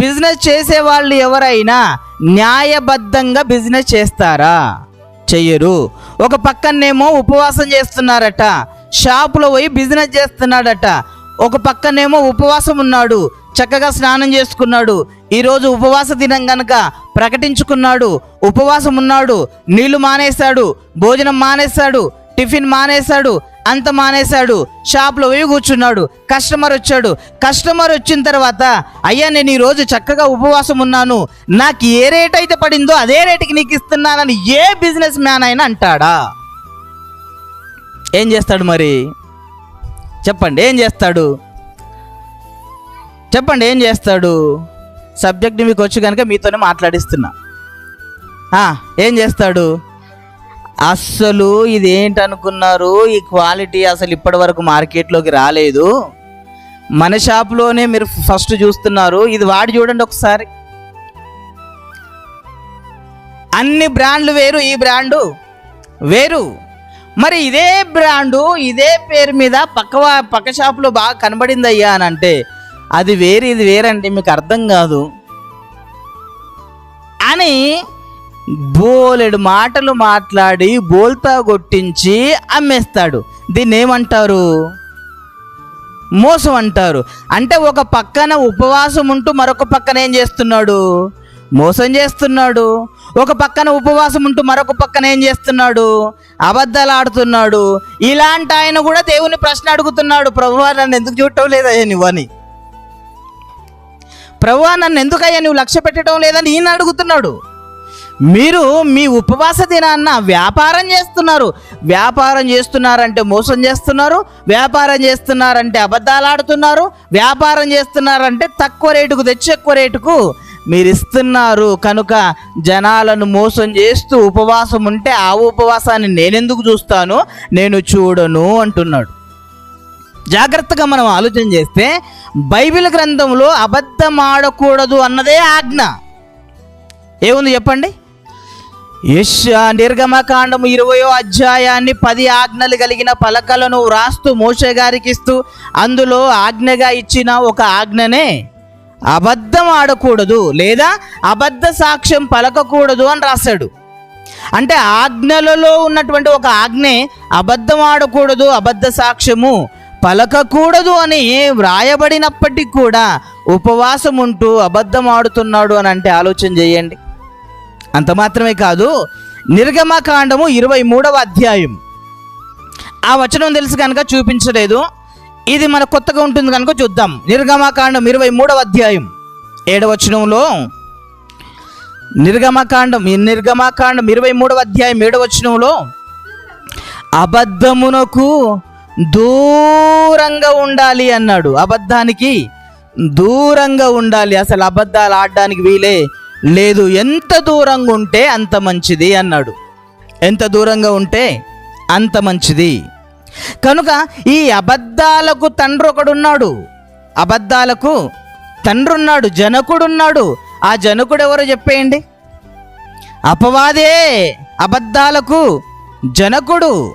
Business చేసే వాళ్ళు ఎవరైనా న్యాయబద్ధంగా బిజినెస్ చేస్తారా? చెయ్యరు. ఒక పక్కనేమో ఉపవాసం చేస్తున్నారట షాపులో పోయి బిజినెస్ చేస్తున్నాడట ఒక పక్కనేమో ఉపవాసం ఉన్నాడు చక్కగా స్నానం చేసుకున్నాడు ఈరోజు ఉపవాస దినం గనక ప్రకటించుకున్నాడు ఉపవాసం ఉన్నాడు నీళ్ళు మానేశాడు భోజనం మానేశాడు టిఫిన్ మానేశాడు అంత మానేశాడు. షాప్లో పోయి కూర్చున్నాడు. కస్టమర్ వచ్చాడు. కస్టమర్ వచ్చిన తర్వాత అయ్యా నేను ఈరోజు చక్కగా ఉపవాసం ఉన్నాను. నాకు ఏ రేట్ అయితే పడిందో అదే రేటుకి నీకు ఇస్తున్నానని ఏ బిజినెస్ మ్యాన్ అయినా అంటాడా? ఏం చేస్తాడు మరి? చెప్పండి ఏం చేస్తాడు? చెప్పండి ఏం చేస్తాడు? సబ్జెక్ట్ మీకు వచ్చి కనుక మీతోనే మాట్లాడిస్తున్నా. ఏం చేస్తాడు? అస్సలు ఇదేంటనుకున్నారు? ఈ క్వాలిటీ అసలు ఇప్పటి వరకు మార్కెట్లోకి రాలేదు. మన షాప్లోనే మీరు ఫస్ట్ చూస్తున్నారు. ఇది వాడి చూడండి ఒకసారి. అన్ని బ్రాండ్లు వేరు ఈ బ్రాండు వేరు. మరి ఇదే బ్రాండు ఇదే పేరు మీద పక్క పక్క షాపులో బాగా కనబడింది అయ్యా అని అంటే అది వేరు ఇది వేరంటే మీకు అర్థం కాదు. అని బోలెడు మాటలు మాట్లాడి బోల్తా కొట్టించి అమ్మేస్తాడు. దీన్ని ఏమంటారు? మోసం అంటారు. అంటే ఒక పక్కన ఉపవాసం ఉంటూ మరొక పక్కన ఏం చేస్తున్నాడు? మోసం చేస్తున్నాడు. ఒక పక్కన ఉపవాసం ఉంటూ మరొక పక్కన ఏం చేస్తున్నాడు? అబద్ధాలు ఆడుతున్నాడు. ఇలాంటి ఆయన కూడా దేవుని ప్రశ్న అడుగుతున్నాడు. ప్రభువా నన్ను ఎందుకు చూడటం లేదయ్యా నువ్వు అని? ప్రభువా నన్ను ఎందుకయ్యా నువ్వు లక్ష్య పెట్టడం లేదని ఈయన అడుగుతున్నాడు. మీరు మీ ఉపవాస దినాన్న వ్యాపారం చేస్తున్నారు. వ్యాపారం చేస్తున్నారంటే మోసం చేస్తున్నారు. వ్యాపారం చేస్తున్నారంటే అబద్ధాలు ఆడుతున్నారు. వ్యాపారం చేస్తున్నారంటే తక్కువ రేటుకు తెచ్చి ఎక్కువ రేటుకు మీరు ఇస్తున్నారు కనుక జనాలను మోసం చేస్తూ ఉపవాసం ఉంటే ఆ ఉపవాసాన్ని నేనెందుకు చూస్తాను? నేను చూడను అంటున్నాడు. జాగ్రత్తగా మనం ఆలోచన చేస్తే బైబిల్ గ్రంథంలో అబద్ధం ఆడకూడదు అన్నదే ఆజ్ఞ. ఏముంది చెప్పండి? నిర్గమకాండము ఇరవయో అధ్యాయాన్ని పది ఆజ్ఞలు కలిగిన పలకలను వ్రాస్తూ మోషే గారికి ఇస్తూ అందులో ఆజ్ఞగా ఇచ్చిన ఒక ఆజ్ఞనే అబద్ధం ఆడకూడదు లేదా అబద్ధ సాక్ష్యం పలకకూడదు అని రాశాడు. అంటే ఆజ్ఞలలో ఉన్నటువంటి ఒక ఆజ్ఞే అబద్ధం ఆడకూడదు అబద్ధ సాక్ష్యము పలకకూడదు అని వ్రాయబడినప్పటికీ కూడా ఉపవాసం ఉంటూ అబద్ధం ఆడుతున్నాడు అని అంటే ఆలోచన చేయండి. అంత మాత్రమే కాదు నిర్గమకాండము ఇరవై మూడవ అధ్యాయం. ఆ వచనం తెలుసు కనుక చూపించలేదు. ఇది మన కొత్తగా ఉంటుంది కనుక చూద్దాం. నిర్గమకాండం ఇరవై మూడవ అధ్యాయం. ఏడవచనంలో నిర్గమకాండం ఈ నిర్గమకాండం ఇరవై మూడవ అధ్యాయం ఏడవచనంలో అబద్ధమునకు దూరంగా ఉండాలి అన్నాడు. అబద్ధానికి దూరంగా ఉండాలి. అసలు అబద్ధాలు ఆడడానికి వీలే లేదు ఎంత దూరంగా ఉంటే అంత మంచిది అన్నాడు. ఎంత దూరంగా ఉంటే అంత మంచిది. కనుక ఈ అబద్ధాలకు తండ్రి ఒకడున్నాడు. అబద్ధాలకు తండ్రి ఉన్నాడు జనకుడున్నాడు ఆ జనకుడు ఎవరో చెప్పేయండి. అపవాదే అబద్ధాలకు జనకుడు.